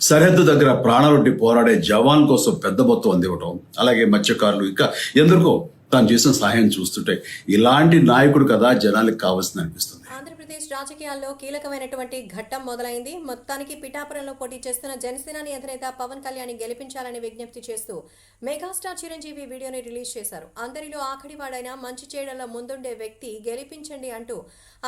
సరిహద్దు దగ్గర ప్రాణాలొడ్డి పోరాడే జవాన్ కోసం పెద్ద మొత్తం అందివ్వటం అలాగే మత్స్యకారులు ఇంకా ఎందరికో తాను చేసిన సహాయం చూస్తుంటే ఇలాంటి నాయకుడు కదా జనాలకు కావాల్సింది అనిపిస్తుంది. ఆంధ్రప్రదేశ్ రాజకీయాల్లో కీలకమైనటువంటి ఘట్టం మొదలైంది. మొత్తానికి పిఠాపురంలో పోటీ చేస్తున్న జనసేనాని అధినేత పవన్ కళ్యాణ్ గెలిపించాలని విజ్ఞప్తి చేస్తూ మెగాస్టార్ చిరంజీవి వీడియోని రిలీజ్ చేశారు. అందరిలో ఆఖడివాడైన మంచి చేయడంలో ముందుండే వ్యక్తి గెలిపించండి అంటూ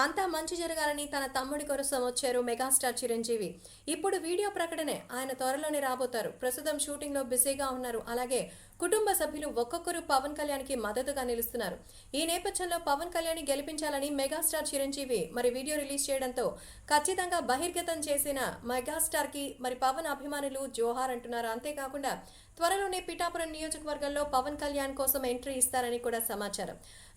అంతా మంచి జరగాలని తన తమ్ముడి కోసం వచ్చారు మెగాస్టార్ చిరంజీవి. ఇప్పుడు వీడియో ప్రకటనే ఆయన త్వరలోనే రాబోతారు. ప్రస్తుతం షూటింగ్లో బిజీగా ఉన్నారు. అలాగే కుటుంబ సభ్యులు ఒక్కొక్కరు పవన్ కళ్యాణ్కి మద్దతుగా నిలుస్తున్నారు. ఈ నేపథ్యంలో పవన్ కళ్యాణ్ గెలిపించాలని మెగాస్టార్ చిరంజీవి మరి వీడియో రిలీజ్ చేయడంతో ఖచ్చితంగా బహిర్గతం చేసిన మెగాస్టార్కి మరి పవన్ అభిమానులు జోహార్ అంటున్నారు. అంతేకాకుండా త్వరలోనే పిఠాపురం నియోజకవర్గంలో పవన్ కళ్యాణ్ కోసం ఎంట్రీ ఇస్తారని కూడా సమాచారం.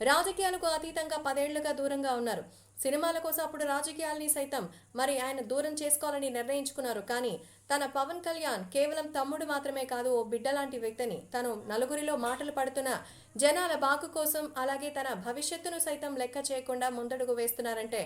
రాజకీయాలకు అతీతంగా పదేళ్ళుగా దూరంగా ఉన్నారు. సినిమాల కోసం అప్పుడు రాజకీయాల్ని సైతం మరి ఆయన దూరం చేసుకోవాలని నిర్ణయించుకున్నారు. కానీ తన పవన్ కళ్యాణ్ కేవలం తమ్ముడు మాత్రమే కాదు ఓ బిడ్డ లాంటి వ్యక్తిని తను నలుగురిలో మాటలు పడుతున్న జనాల బాకు కోసం అలాగే తన భవిష్యత్తును సైతం లెక్క చేయకుండా ముందడుగు వేస్తున్నారంటే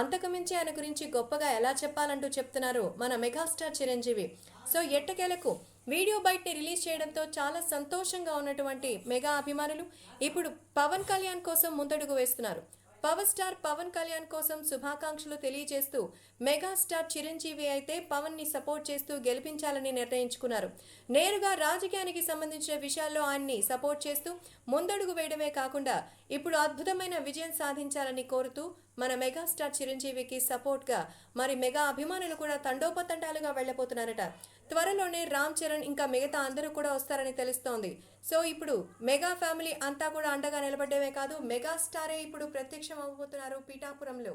అంతకుమించి ఆయన గురించి గొప్పగా ఎలా చెప్పాలంటూ చెప్తున్నారు మన మెగాస్టార్ చిరంజీవి. సో ఎట్టకేలకు వీడియో బయటని రిలీజ్ చేయడంతో చాలా సంతోషంగా ఉన్నటువంటి మెగా అభిమానులు ఇప్పుడు పవన్ కళ్యాణ్ కోసం ముందడుగు వేస్తున్నారు. పవర్ స్టార్ పవన్ కళ్యాణ్ కోసం శుభాకాంక్షలు తెలియజేస్తూ మెగాస్టార్ చిరంజీవి అయితే పవన్ని సపోర్ట్ చేస్తూ గెలిపించాలని నిర్ణయించుకున్నారు. నేరుగా రాజకీయానికి సంబంధించిన విషయాల్లో ఆయన్ని సపోర్ట్ చేస్తూ ముందడుగు వేయడమే కాకుండా ఇప్పుడు అద్భుతమైన విజయం సాధించాలని కోరుతూ మన మెగాస్టార్ చిరంజీవికి సపోర్ట్గా మరి మెగా అభిమానులు కూడా తండోపతండాలుగా వెళ్ళబోతున్నారట. త్వరలోనే రామ్ చరణ్ ఇంకా మిగతా అందరూ కూడా వస్తారని తెలుస్తోంది. సో ఇప్పుడు మెగా ఫ్యామిలీ అంతా కూడా అండగా నిలబడ్డమే కాదు మెగాస్టారే ఇప్పుడు ప్రత్యక్షం అవ్వబోతున్నారు పీఠాపురంలో.